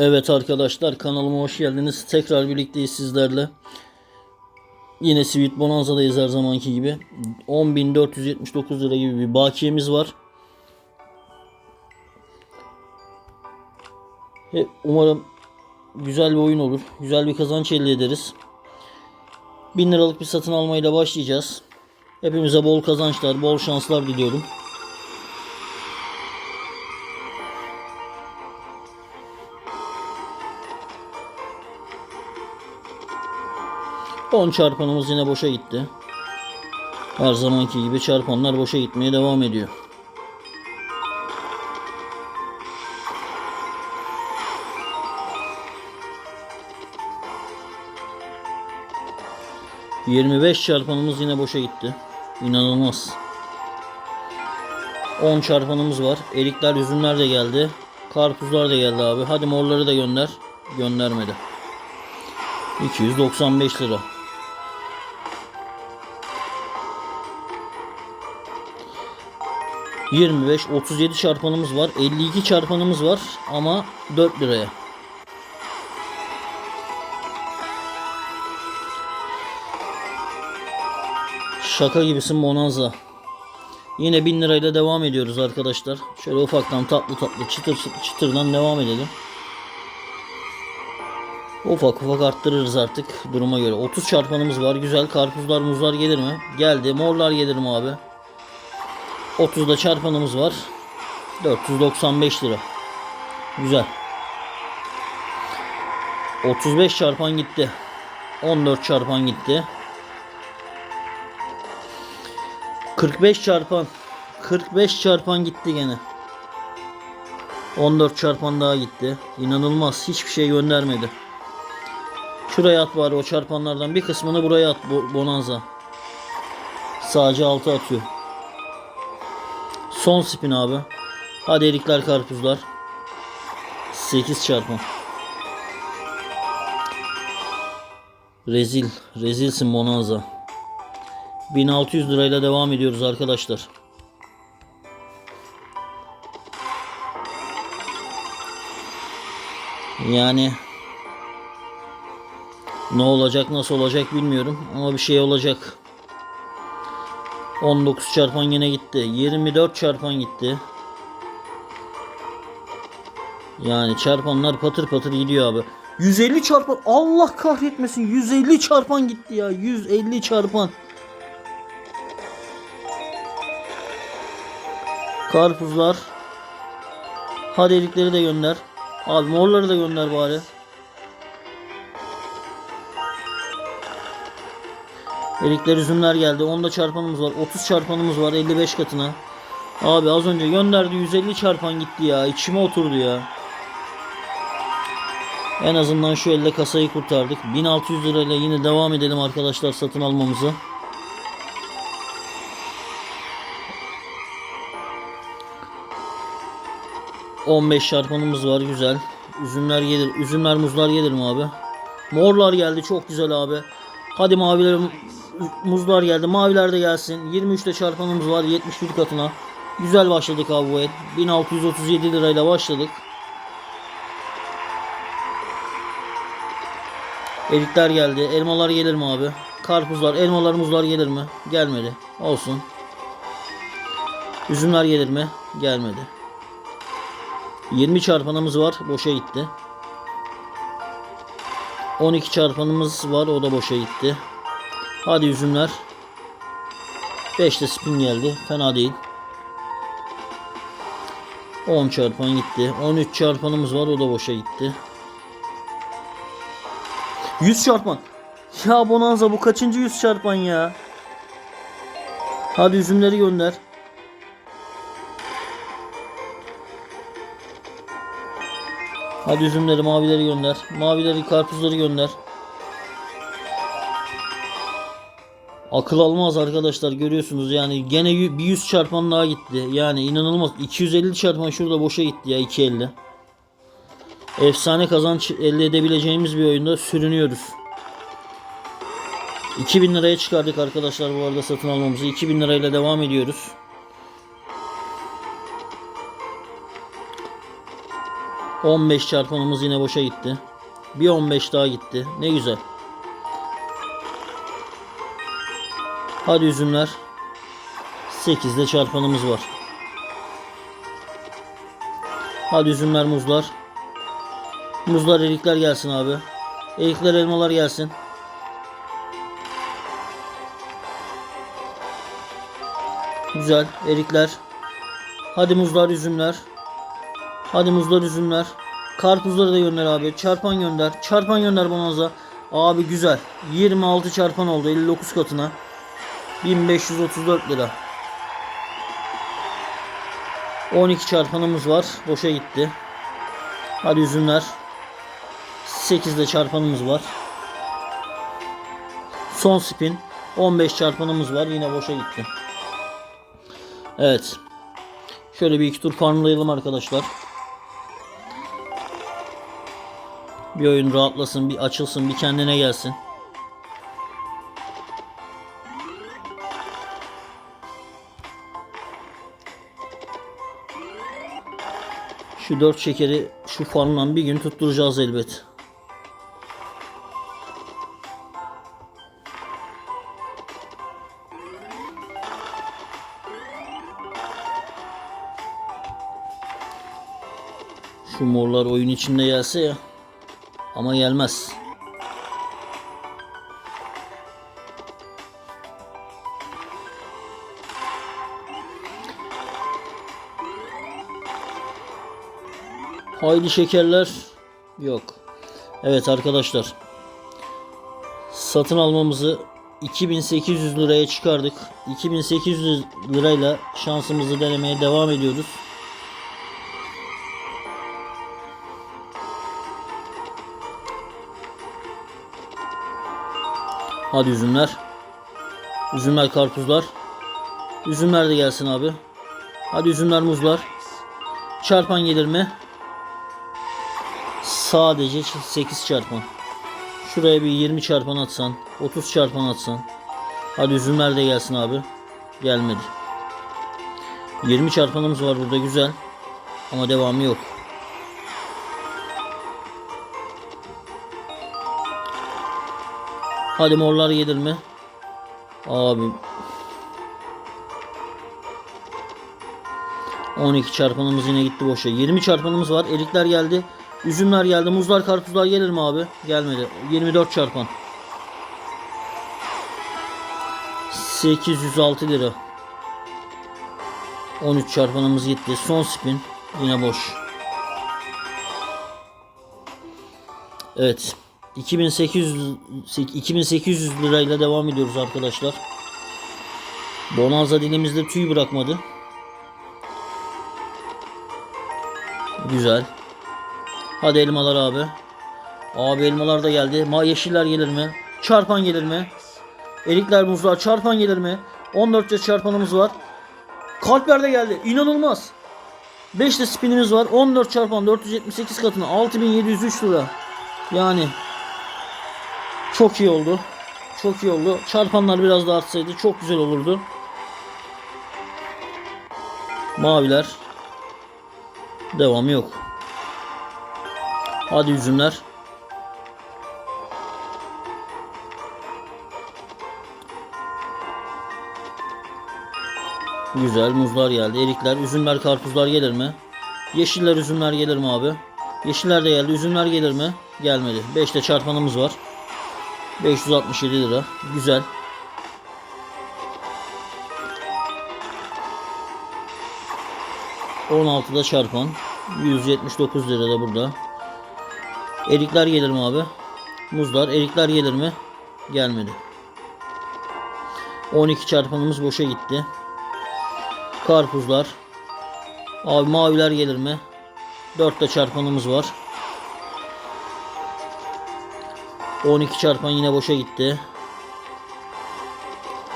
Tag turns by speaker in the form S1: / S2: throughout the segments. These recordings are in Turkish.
S1: Evet arkadaşlar kanalıma hoş geldiniz. Tekrar birlikteyiz sizlerle. Yine Sweet Bonanza'dayız her zamanki gibi. 10.479 lira gibi bir bakiyemiz var. Ve umarım güzel bir oyun olur. Güzel bir kazanç elde ederiz. 1000 liralık bir satın almayla başlayacağız. Hepimize bol kazançlar, bol şanslar diliyorum. On çarpanımız yine boşa gitti. Her zamanki gibi çarpanlar boşa gitmeye devam ediyor. Yirmi beş çarpanımız yine boşa gitti. İnanılmaz. 10 çarpanımız var. Erikler, üzümler de geldi. Karpuzlar da geldi abi. Hadi morları da gönder. Göndermedi. 295 lira. Yirmi beş, otuz yedi çarpanımız var. 52 çarpanımız var ama 4 liraya. Şaka gibisin Bonanza. Yine 1000 lirayla devam ediyoruz arkadaşlar. Şöyle ufaktan tatlı tatlı çıtır çıtırdan devam edelim. Ufak ufak arttırırız artık duruma göre. 30 çarpanımız var. Güzel. Karpuzlar muzlar gelir mi? Geldi. Morlar gelir mi abi? 30'da çarpanımız var. 495 lira. Güzel. 35 çarpan gitti. 14 çarpan gitti. 45 çarpan. 45 çarpan gitti gene. 14 çarpan daha gitti. İnanılmaz. Hiçbir şey göndermedi. Şuraya at bari o çarpanlardan bir kısmını buraya at Bo- Bonanza. Sadece altı atıyor. Son spin abi. Hadi erikler karpuzlar. 8 çarpan. Rezil. Rezilsin Bonanza. 1600 lirayla devam ediyoruz arkadaşlar. Yani ne olacak nasıl olacak bilmiyorum ama bir şey olacak. 19 çarpan yine gitti. 24 çarpan gitti. Yani çarpanlar patır patır gidiyor abi. 150 çarpan Allah kahretmesin 150 çarpan gitti ya 150 çarpan. Karpuzlar. Hadi erikleri de gönder. Abi morları da gönder bari. Erikler üzümler geldi. Onda çarpanımız var. 30 çarpanımız var 55 katına. Abi az önce gönderdi 150 çarpan gitti ya. İçime oturdu ya. En azından şu elde kasayı kurtardık. 1600 lirayla yine devam edelim arkadaşlar satın almamızı. ...15 çarpanımız var güzel. Üzümler gelir. Üzümler muzlar gelir mi abi? Morlar geldi çok güzel abi. Hadi maviler muzlar geldi. Maviler de gelsin. 23'te çarpanımız var 71 katına. Güzel başladık abi bu el. 1637 lirayla başladık. Erikler geldi. Elmalar gelir mi abi? Karpuzlar, elmalar, muzlar gelir mi? Gelmedi. Olsun. Üzümler gelir mi? Gelmedi. 20 çarpanımız var. Boşa gitti. 12 çarpanımız var. O da boşa gitti. Hadi üzümler. 5 de spin geldi. Fena değil. 10 çarpan gitti. 13 çarpanımız var. O da boşa gitti. 100 çarpan. Ya Bonanza bu kaçıncı 100 çarpan ya? Hadi üzümleri gönder. Hadi üzümleri mavileri gönder. Mavileri karpuzları gönder. Akıl almaz arkadaşlar görüyorsunuz yani gene bir 100 çarpan daha gitti. Yani inanılmaz 250 çarpan şurada boşa gitti ya 250. Efsane kazanç elde edebileceğimiz bir oyunda sürünüyoruz. 2000 liraya çıkardık arkadaşlar bu arada satın almamızı. 2000 lirayla devam ediyoruz. 15 çarpanımız yine boşa gitti. Bir 15 daha gitti. Ne güzel. Hadi üzümler. 8'de çarpanımız var. Hadi üzümler muzlar. Muzlar erikler gelsin abi. Erikler elmalar gelsin. Güzel erikler. Hadi muzlar üzümler. Hadi muzlar üzümler. Karpuzları da gönder abi. Çarpan gönder. Çarpan gönder bonanza. Abi güzel. 26 çarpan oldu 59 katına. 1534 lira. 12 çarpanımız var. Boşa gitti. Hadi üzümler. 8'de çarpanımız var. Son spin. 15 çarpanımız var. Yine boşa gitti. Evet. Şöyle bir iki tur farmlayalım arkadaşlar. Bir oyun rahatlasın, bir açılsın, bir kendine gelsin. Şu dört şekeri şu farmdan bir gün tutturacağız elbet. Şu morlar oyun içinde gelse ya. Ama gelmez. Haydi şekerler. Yok. Evet arkadaşlar. Satın almamızı 2800 liraya çıkardık. 2800 lirayla şansımızı denemeye devam ediyoruz. Hadi üzümler. Üzümler karpuzlar. Üzümler de gelsin abi. Hadi üzümler muzlar. Çarpan gelir mi? Sadece 8 çarpan. Şuraya bir 20 çarpan atsan. 30 çarpan atsan. Hadi üzümler de gelsin abi. Gelmedi. 20 çarpanımız var burada güzel. Ama devamı yok. Hadi morlar gelir mi? Abi 12 çarpanımız yine gitti boşa. 20 çarpanımız var. Erikler geldi. Üzümler geldi. Muzlar, karpuzlar gelir mi abi? Gelmedi. 24 çarpan. 806 lira. 13 çarpanımız gitti. Son spin. Yine boş. Evet. 2800 2800 lirayla devam ediyoruz arkadaşlar. Bonanza dilimizde tüy bırakmadı. Güzel. Hadi elmalar abi. Abi elmalar da geldi. Ma yeşiller gelir mi? Çarpan gelir mi? Erikler, muzlar çarpan gelir mi? 14 yaş çarpanımız var. Kalpler de geldi. İnanılmaz. 5 de spinimiz var. 14 çarpan 478 katına 6703 lira. Yani çok iyi oldu. Çok iyi oldu. Çarpanlar biraz daha artsaydı çok güzel olurdu. Maviler. Devamı yok. Hadi üzümler. Güzel muzlar geldi. Erikler, üzümler, karpuzlar gelir mi? Yeşiller, üzümler gelir mi abi? Yeşiller de geldi. Üzümler gelir mi? Gelmedi. 5'te çarpanımız var. 567 lira. Güzel. ...16'da çarpan... ...179 lira da burada. Erikler gelir mi abi? Muzlar. Erikler gelir mi? Gelmedi. 12 çarpanımız boşa gitti. Karpuzlar. Abi maviler gelir mi? 4 de çarpanımız var. 12 çarpan yine boşa gitti.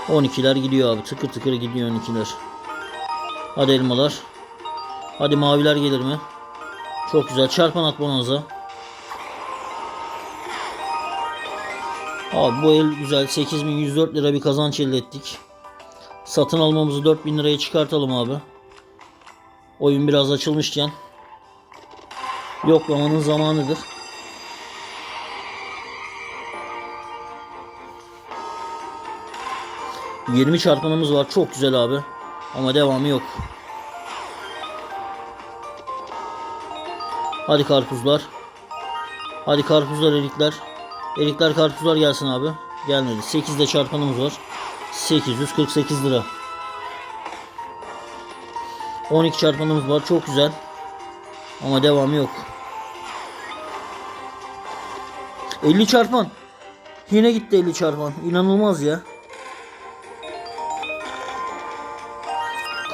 S1: 12'ler gidiyor abi. Tıkır tıkır gidiyor 12'ler. Hadi elmalar. Hadi maviler gelir mi? Çok güzel. Çarpan at bonanza. Abi bu el güzel. 8104 lira bir kazanç elde ettik. Satın almamızı 4000 liraya çıkartalım abi. Oyun biraz açılmışken. Yoklamanın zamanıdır. Yirmi çarpanımız var. Çok güzel abi. Ama devamı yok. Hadi karpuzlar. Hadi karpuzlar erikler. Erikler karpuzlar gelsin abi. Gelmedi. 8'de çarpanımız var. 848 lira. 12 çarpanımız var. Çok güzel. Ama devamı yok. 50 çarpan. Yine gitti 50 çarpan. İnanılmaz ya.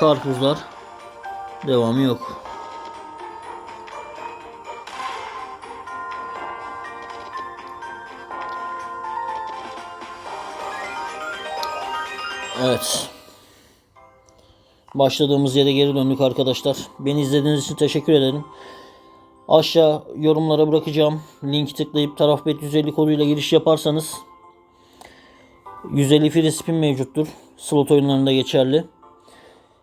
S1: Karpuzlar. Devamı yok. Evet. Başladığımız yere geri döndük arkadaşlar. Beni izlediğiniz için teşekkür ederim. Aşağı yorumlara bırakacağım. Linki tıklayıp tarafbet 150 koduyla giriş yaparsanız 150 free spin mevcuttur. Slot oyunlarında geçerli.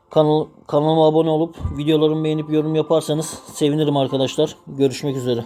S1: Kanal, kanalıma abone olup videolarımı beğenip yorum yaparsanız sevinirim arkadaşlar. Görüşmek üzere.